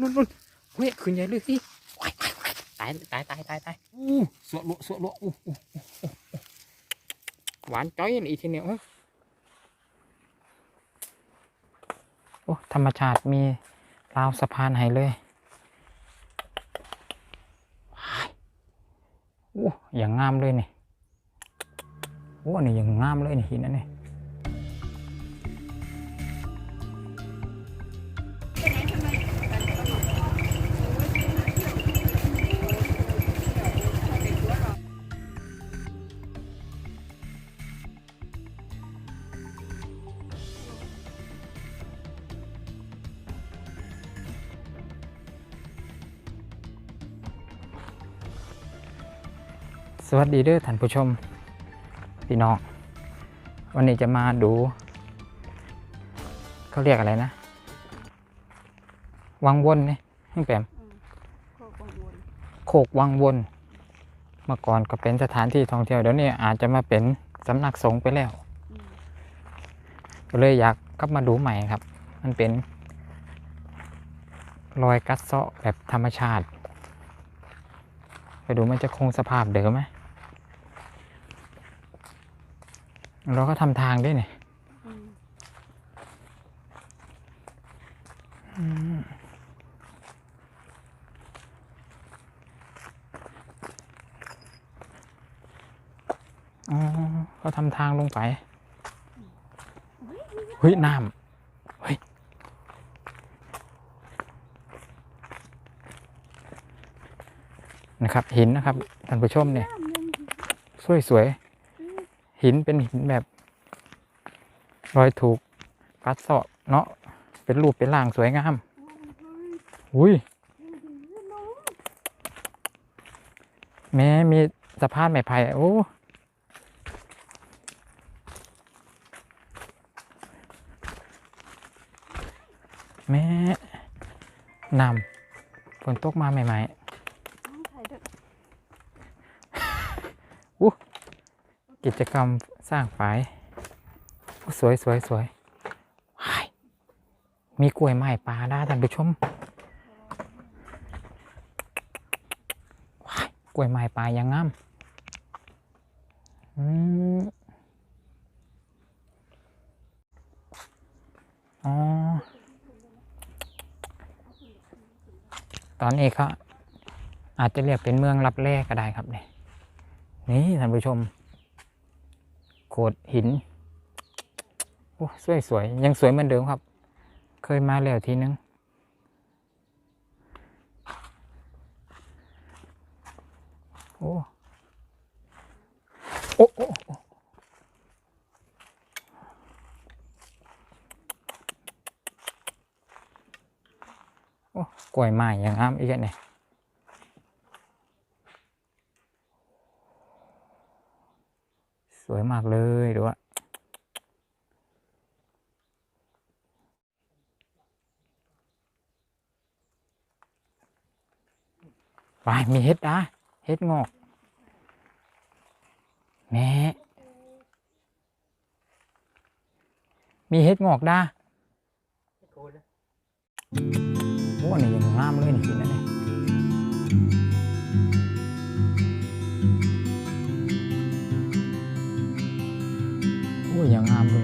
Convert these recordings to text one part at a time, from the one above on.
นู่นนู่นเฮ้ยขึ้นใหญ่เลยสิว้ายว้ายว้ายตายตายตายตายตายอู้สวดโลสวดโลอู้อู้อู้อู้อู้หวานจ้อยนี่อีทีเนี้ยเอ้ยโอ้ธรรมชาติมีราวสะพานให้เลยว้ายโอ้อย่างงามเลยนี่โอ้อันนี่อย่างงามเลยนี่หินอันนี้ วัสดีเด้อท่านผู้ชมพี่น้องวันนี้จะมาดูเขาเรียกอะไรนะ วังวนนี่ให้แปมโคกกังวลโคกวังวน เมื่อก่อนก็เป็นสถานที่ท่องเที่ยวเดี๋ยวนี้อาจจะมาเป็นสำนักสงฆ์ไปแล้วอืมก็เลยอยากกลับมาดูใหม่ครับ มันเป็นรอยกัดเซาะแบบธรรมชาติ ไปดูมันจะคงสภาพเดิมไหม เราก็ทำทางด้วยเนี่ยอ๋อเขาทำทางลงไป เฮ้ย น้ำ เฮ้ย นะครับ หินนะครับ ท่านผู้ชมเนี่ย สวยสวยๆ หินเป็นหินแบบ รอยถูกกัดเซาะเนาะเป็นรูปเป็นร่างสวยงาม อุ้ยแม้มีสะพานไม้ไผ่โอ้แม่น้ำฝนตกมาใหม่น้องไข่เด็ กิจกรรมสร้างฝายสวยสวยสวยมีกล้วยไม้ปลาได้ท่านผู้ชมกล้วยไม้ปลายังงามอืมอ๋อ ตอนนี้เขาอาจจะเรียกเป็นเมืองรับแรกก็ได้ครับเนี่ยนี่ท่านผู้ชม โขดหินโอ้สวยสวยๆยังสวยเหมือนเดิมครับ เคยมาแล้วทีนึงโอ้โอ้โอ้โอ้กล้วยไม้ยังงามอีกเนี่ยสวย มากเลยดูว่าไปมีเห็ดนะเห็ดงอก แม่ มีเห็ดงอกด้าโอ้นี่ยังงามเลยนี่นะ โอ้ย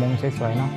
มุมสวยๆเนาะ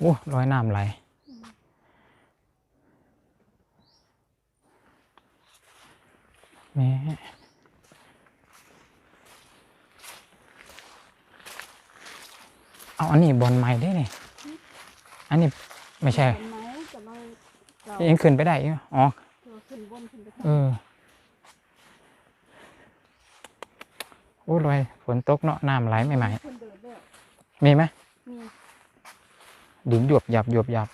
โอ้รอยน้ำไหลแหม่เอาอันนี้บอลใหม่ได้นี่อันนี้ไม่ใช่เห็นไหมจะเราเรายังขึ้นไปได้อีกอ๋อเธอขึ้นบนขึ้นไปทางเออ โอ้รอยฝนตกเนาะน้ำไหลไม่ไหมคนเดินด้วยมีไหมมี ดินหยวบหยับหยวบหยับ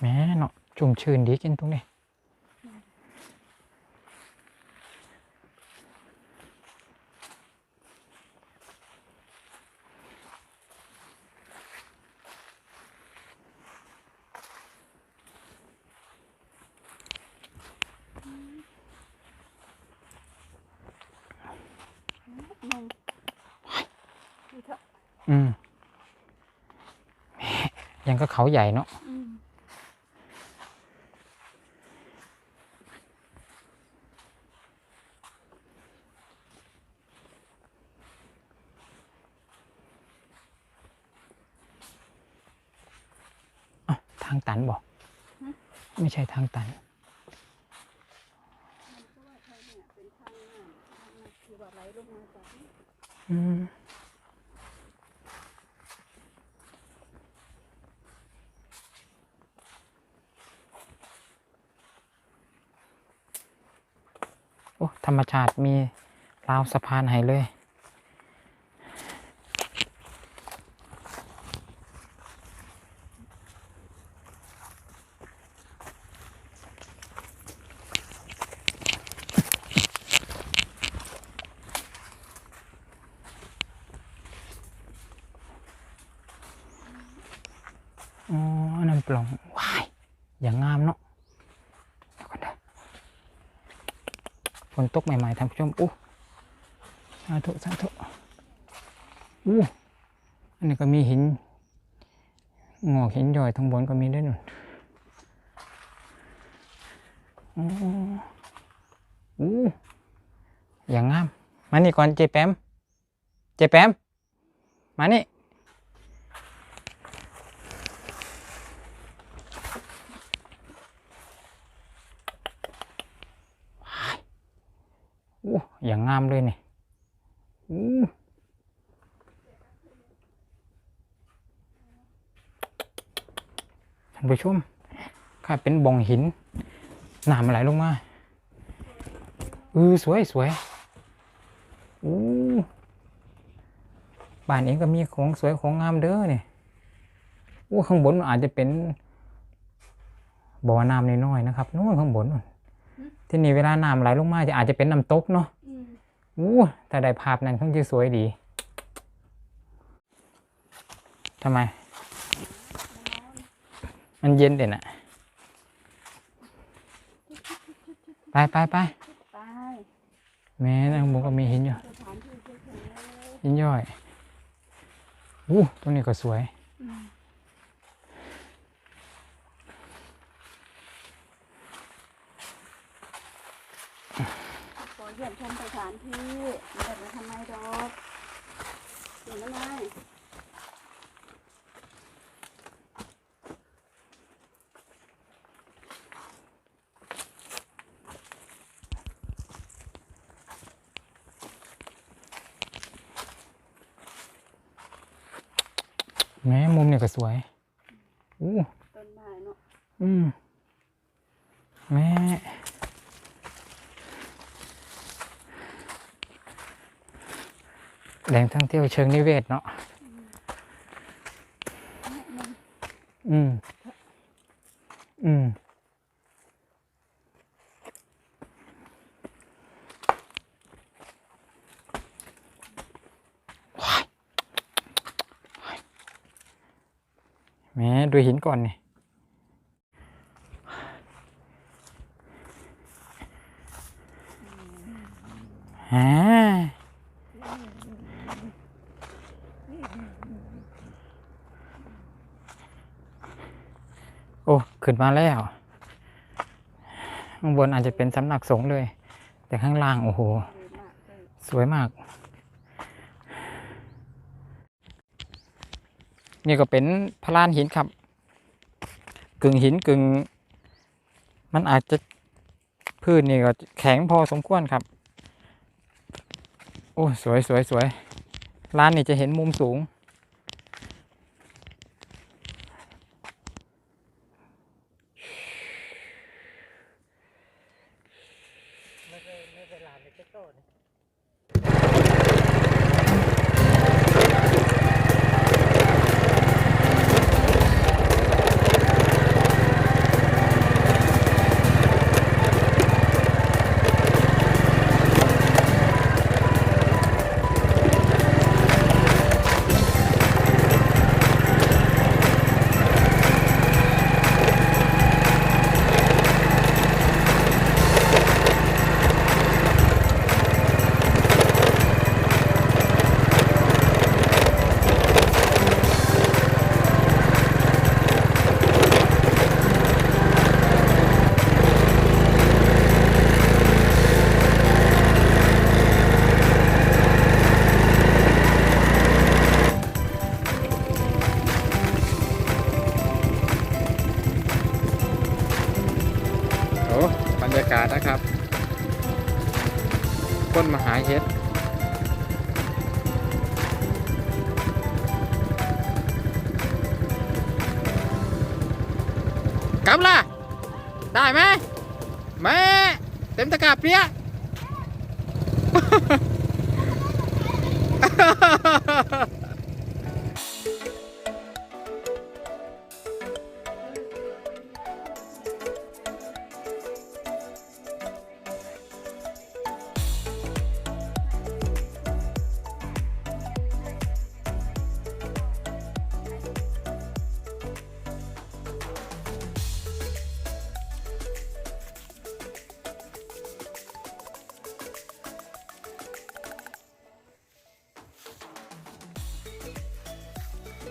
แม่เนาะชุ่มชื่นดีกินตรงนี้งดูเถอะ อืมแหม่ยังก็ เขาใหญ่เนาะทางตันบอก ไม่ใช่ทางตันมันก็ว่าใช่เนี่ยเป็นทางน้ำทางน้ำคือว่าไหลลงมาจากนี่ โอ้ธรรมชาติมีราวสะพานให้เลย อ๋อ อันนั้นปล่องว้าย อย่างงามเนาะเดี๋ยวก่อนนะ ฝนตกใหม่ๆท่านผู้ชมอู้สาธุสาธุอู้อันนี้ก็มีหินงอกหินย่อยทางบนก็มีด้วยนุ่นอ๋ออู้อย่างงาม มานี่ก่อนเจแปม เจแปม มานี่ อ้อย่างงามเลยนี่ท่านผู้ชมข้าเป็นบ่องหินน้ำไหลลงมาเออสวยสวยอู้บ้านเองก็มีของสวยของงามเด้อเนี่ยอู้ข้างบนอาจจะเป็นบ่อน้ำน้อยๆนะครับนู้นข้างบนนู่น ที่นี่เวลาน้ำไหลลงมาจะอาจจะเป็นน้ำตกเนาะอืมอู้ถ้าได้ภาพนั้นคงจะสวยดีทำไม มันเย็นเด่นอะไปไปไปไปแม่นะผมก็มีหินอยู่สถานที่เฉยๆเลยหินย่อยอู้ตรงนี้ก็สวยอืมขอ เยี่ยมชมสถานที่ไม่ได้ไปทำไมดอกเห็นไหมแม่มุมนี่ก็สวย อู้ต้นไม้เนาะ อืม แม่ แหล่งท่องเที่ยวเชิงนิเวศเนาะอืม อืม แม่ดูหินก่อนนี่ฮะโอ้ ขึ้นมาแล้ว ข้างบนอาจจะเป็นสำนักสงฆ์เลย แต่ข้างล่างโอ้โห สวยมาก นี่ก็เป็นพระลานหินครับ กึ่งหินกึ่ง มันอาจจะพื้นนี่ก็แข็งพอสมควรครับ โอ้สวยสวยสวยร้านนี่จะเห็นมุมสูง แม่เต็มตะกร้าเรียะ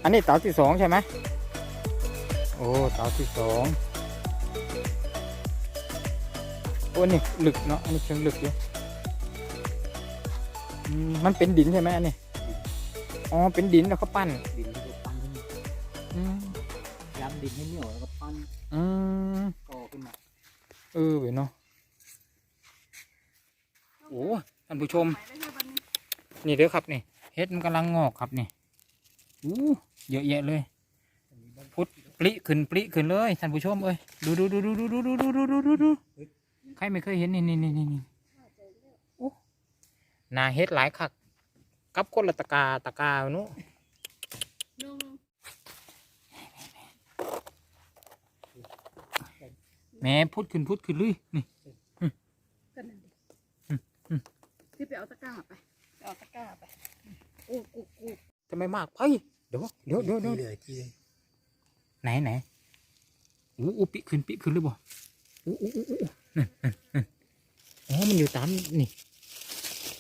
อันนี้เตาที่สองใช่ไหมโอ้เตาที่สองโอ้นี่หลึกเนาะอันนี้เชิงหลึกอยู่อืมมันเป็นดินใช่ไหมอันนี้อ๋อเป็นดินแล้วก็ปั้นดินที่เราปั้นขึ้นมาอืมย้ำดินให้เหนียวแล้วก็ปั้นอืมก่อขึ้นมาเออเว้ยเนาะโอ้ท่านผู้ชมไปได้แค่วันนี้นี่เด้อครับนี่เฮ็ดมันกำลังงอกครับนี่ อู้เยอะแยะเลยพุทธปลิขึ้นปลิขึ้นเลยท่านผู้ชมเอ้ยดูดูดูดูดูดูดูดูดูดูดูดูใครไม่เคยเห็นนี่นี่นี่นี่นี่โอ้หนาเฮ็ดหลายคักกับคนละตะกาตะกาเนาะนุ่งแหม่พุทธขึ้นพุทธขึ้นเลยนี่กันนั่นดิอืมอืมที่ไปเอาตะกร้าไปไปเอาตะกร้าไปกูกูกูทำไมมากไป เดี๋ยวเดี๋ยวเดี๋ยวเดี๋ยวเลยที่เลยไหนไหนอู้อู้ปิขึ้นปิขึ้นเลยบ่อู้อู้อู้อู้นั่นนั่นนั่นอ๋อมันอยู่ตามนี่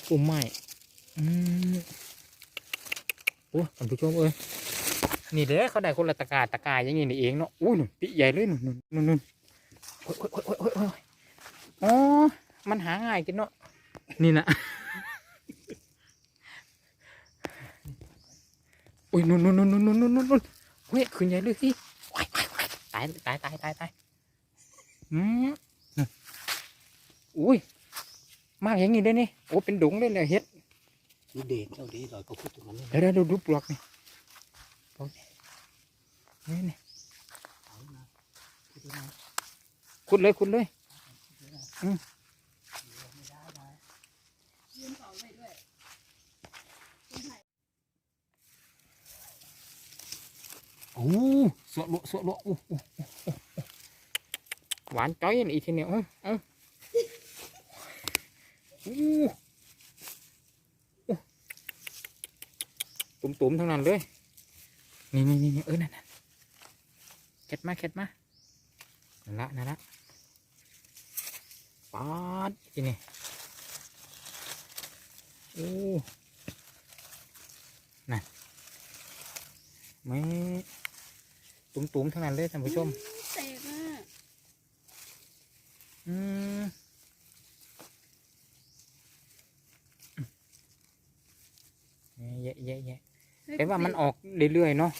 ปุ่มไม้อืมโอ้ท่านผู้ชมเอ้ยนี่เด้อเขาได้คนละตะกร้าตะกร้าอย่างงี้นี่เองเนาะอู้นู่นปิใหญ่เลยนู่นนู่นนู่นนู่นโอ้ยโอ้ยโอ้ยโอ้ยโอ้ยอ๋อมันหาง่ายกินเนาะนี่นะ อ้ยนู่นนู่นนู่นนู่นนู่นนู่นนู่นเฮ้ยขึ้นใหญ่เลยสิว้ายว้ายว้ายตายตายตายตายตายอืมนู่นอุ้ยมากอย่างงี้ได้นี่โอ้เป็นดงเลยเลยเฮ็ดนี่เด่นเจ้าดีลอยก็พูดตรงนั้นเลยเดี๋ยวเดี๋ยวดูดูปลวกนี่ปลวกนี่นี่นี่เอามาพูดตรงนั้นขุดเลยขุดเลยยืนเสาไว้ด้วยคุณถ่าย โอ้สวดลวสวดลวโอ้โอ้อู้หวานจ้อยอีกทีเนี่ยเอ้าเอ้าโอ้โอ้ตุ่มตุ่มๆทั้งนั้นเลยนี่นี่นี่นี่เออนั่นนั่นเข็ดมาเข็ดมานั่นละนั่นละปาดทีนี่โอ้นั่นไม่ ตุ๋มๆทั้งนั้นเลยท่านผู้ชมแตกอะอืมแยะแยะเยะแต่ว่ามันออกเรื่อยๆเนาะ